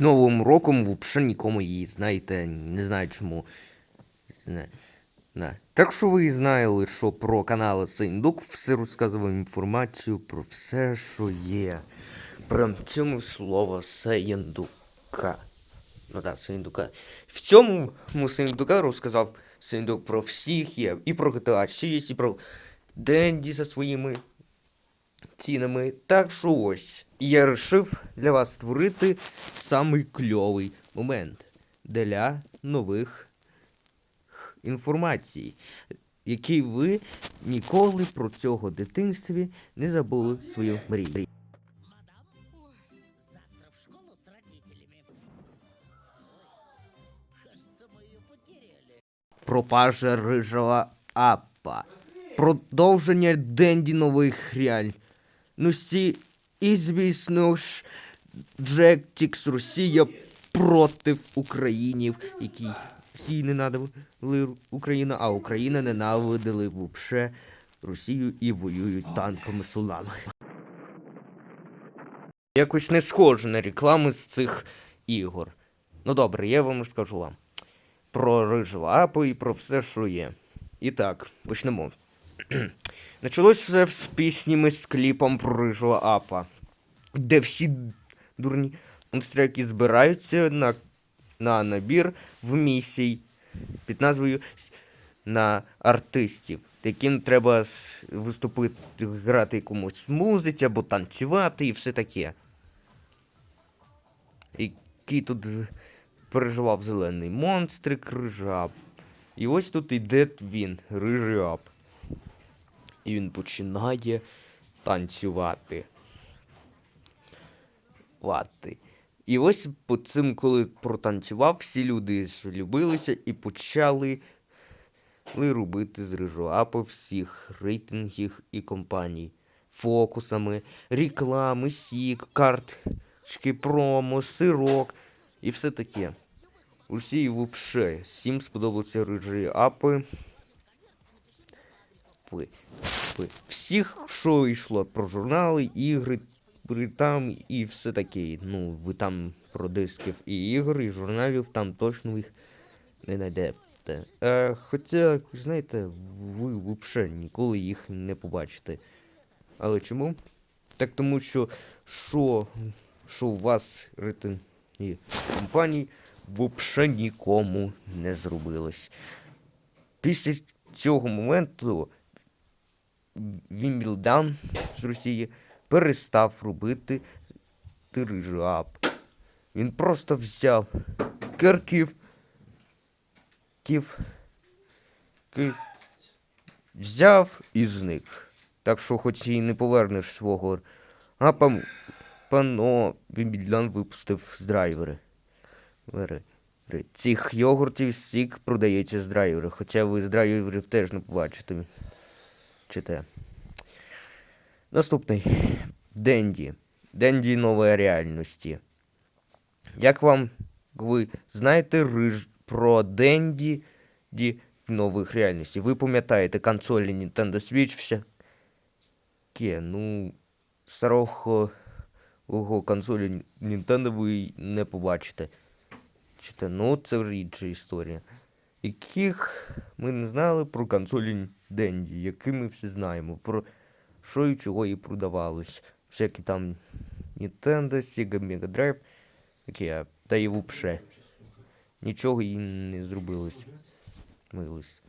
Новим роком взагалі нікому її, знаєте, не знаю чому. Не, не. Так що ви знали, що про канали Синдук все розказував інформацію про все, що є. Прям цьому слово Синдука. Ну так, Синдука. В цьому Синдука розказав Синдук про всіх є. І про GTA 6, і про Денді за своїми цінами. Так що ось. Я вирішив для вас створити самий кльовий момент для нових інформацій, який ви ніколи про цього дитинстві не забули свою мрію. Пропажа рижого апа. Продовження Денді нових реальності. І, звісно ж, Джек Тікс Росія проти українів, які всі ненавидили Україну, а Україна ненавидили вообще Росію і воюють танками сулами. Якось не схоже на рекламу з цих ігор. Ну добре, я вам розкажу вам про рижу апу і про все, що є. І так, почнемо. Началось все з піснями з кліпом про рижого апа, де всі дурні монстри, які збираються на, на набір в місій під назвою на артистів, яким треба виступити, грати якомусь музиці або танцювати і все таке. Який тут переживав зелений монстрик, рижап. І ось тут іде він, рижий ап. І він починає танцювати. Лати. І ось по цим, коли протанцював, всі люди любилися і почали робити з рижоапа всіх рейтингів і компаній. Фокусами, реклами, сік, карточки, промо, сирок і все таке. Усі вообще. Всім сподобаються рижі апи. Пи- пи- Всіх, що йшло про журнали, ігри, там і все таке. Ну, ви там про дисків і ігор, і журналів, там точно їх не знайдете. Е, хоча, знаєте, ви взагалі ніколи їх не побачите. Але чому? Так тому що що, що у вас рейтинги компаній взагалі нікому не зробилось. Після цього моменту Вімбілдан з Росії перестав робити тирижап. Він просто взяв Керків, Ків, Ки, взяв і зник. Так що хоч і не повернеш свого апа, пано Вімбілдан випустив з драйвери. Цих йогуртів сік продається з драйвера, хоча ви з драйверів теж не побачите. Чите. Наступний. Денді. Денді нової реальності. Як вам ви знаєте риж про Денді ді в нових реальності? Ви пам'ятаєте консолі Nintendo Switch всяке, ну, старого ого, консолі Nintendo ви не побачите. Чите, ну це вже інша історія. Яких ми не знали про консолі Денді, які ми всі знаємо, про що і чого і продавалось. Всякі там Nintendo, Sega Mega Drive, а, та і вообще. Нічого їй не зробилось. Милось.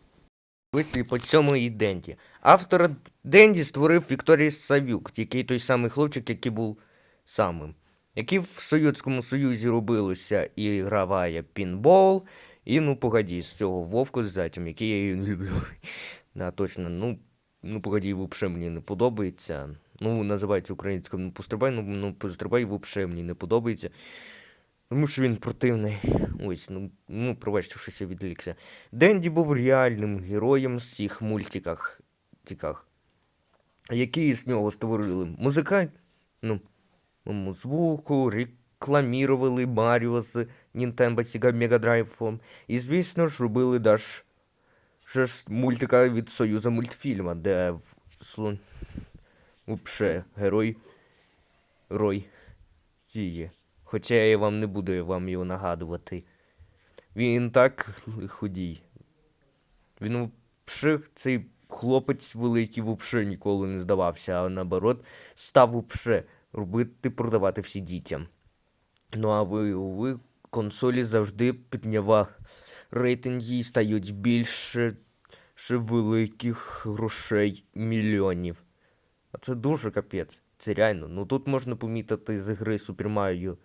Ось по цьому і Денді. Автор Денді створив Вікторій Савюк, який той самий хлопчик, який був самим. Який в Совєтському Союзі робилося і граває пінбол, і ну погоді, з цього Вовку з зятям, який я її не люблю. Да, точно, ну, ну погоді, взагалі мені не подобається. Ну, називається українською, ну пострибай, ну, ну пострибай взагалі мені не подобається. Тому що він противний. Ось, ну, ну пробачте, щось я відлікся. Денді був реальним героєм з цих мультиках, тіках, які з нього створили музикант, ну, звуку, рекламірували Маріо з Nintendo Sega Mega. І, звісно ж, робили даж ще ж мультика від Союза мультфільма, де в слон... Вообще, герой Рой Тіє. Хоча я вам не буду вам його нагадувати. Він так худій. Він взагалі, цей хлопець великий взагалі ніколи не здавався, а наоборот, став взагалі робити, продавати всі дітям. Ну а ви, ви консолі завжди підняла рейтинги стають більше великих грошей мільйонів. А це дуже капець. Це реально. Ну тут можна помітити з гри Super Mario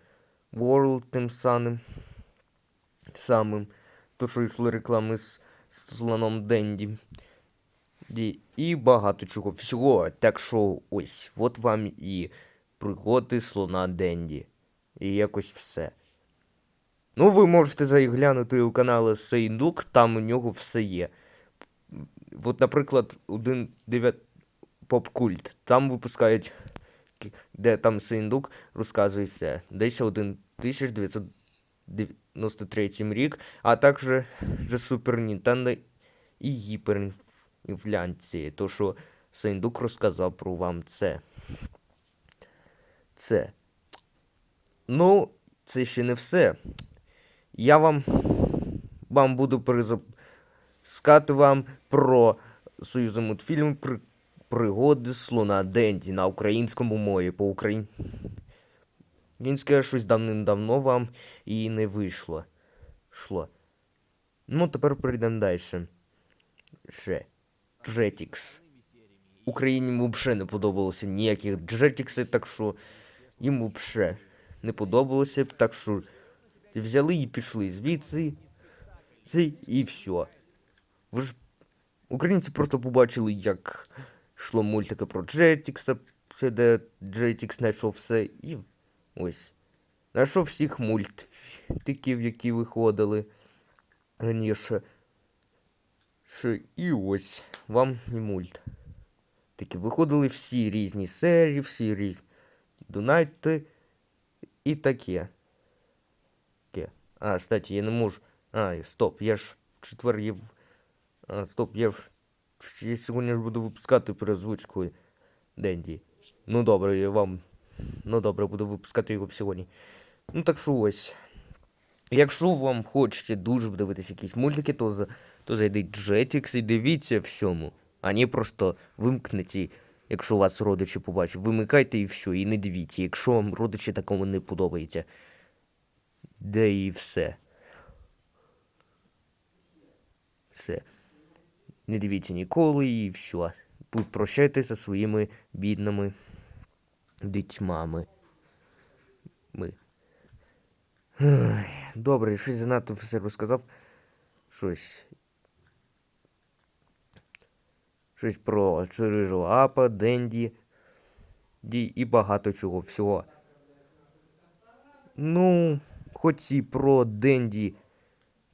World тим самим. самим. То, що йшли реклами з, слоном Денді. Ді- І багато чого всього. Так що ось, от вам і пригоди слона Денді. І якось все. Ну, ви можете заглянути у канал Сейндук, там у нього все є. От, наприклад, один попкульт. Там випускають, де там Сейндук розказує все. Десь 1993 рік, а також же Супер Нінтендо і гіперінфляції. То, що Сейндук розказав про вам це. Це. Ну, це ще не все. Я вам, вам буду перезапускати вам про союзний мультфільм при, пригоди слона Денді на українському мові по Україні. Скаже щось давним-давно вам і не вийшло. Шло. Ну, тепер перейдемо далі. Ще. Jetix. Україні взагалі не подобалося ніяких Jetix, так що їм взагалі не подобалося, так що взяли і пішли звідси. І все. Ви ж українці просто побачили, як йшло мультики про Jetix, де Jetix знайшов все, і ось. Знайшов всіх мультиків, які виходили раніше. Що і ось вам і мульт. Такі виходили всі різні серії, всі різні донати і таке. А, кстати, я не можу. А, стоп, я ж в четвер є в. А, стоп, я ж. Я сьогодні ж буду випускати перезвучку Денді. Ну добре, я вам. Ну добре, буду випускати його сьогодні. Ну так що ось. Якщо вам хочеться дуже дивитися якісь мультики, то, за, то зайдіть Jetix і дивіться всьому. А не просто вимкнете, якщо вас родичі побачать. Вимикайте і все, і не дивіться, якщо вам родичі такому не подобається. Де і все. Все. Не дивіться ніколи і все. Прощайтеся зі своїми бідними дітьмами. Ми. Добре, щось занадто все розказав. Щось. Щось про Чирижу Апа, Денді. Ді і багато чого всього. Ну, хоч і про Денді,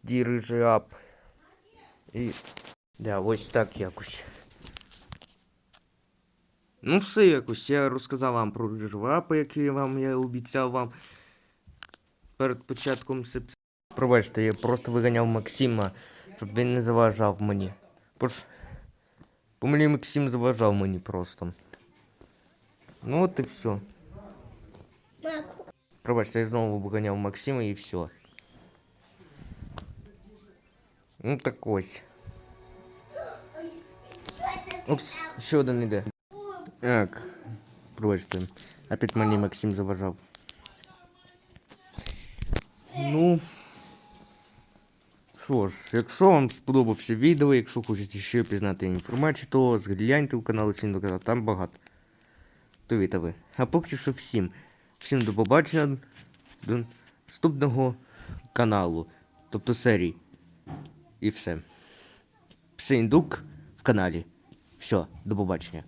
Ді Рижий Ап. І. Да, ось так якось. Ну, все якось. Я розказав вам про Апа, який вам я обіцяв вам перед початком сеп... Пробачте, я просто виганяв Максима, щоб він не заважав мені. Ж... Бо мені Максим заважав мені просто. Ну от і все. Пробачте, я знову виганяв Максима і все. Ну так ось. Опс, ще один іде. Так. Пробачте. Опять мені Максим заважав. Ну. Що ж, якщо вам сподобався відео, якщо хочете ще пізнати інформацію, то згляньте у канал Сінду канал, там багато. То ви. А поки що всім. Всім до побачення до наступного каналу. Тобто серії. І все. Псиндук в каналі. Все, до побачення.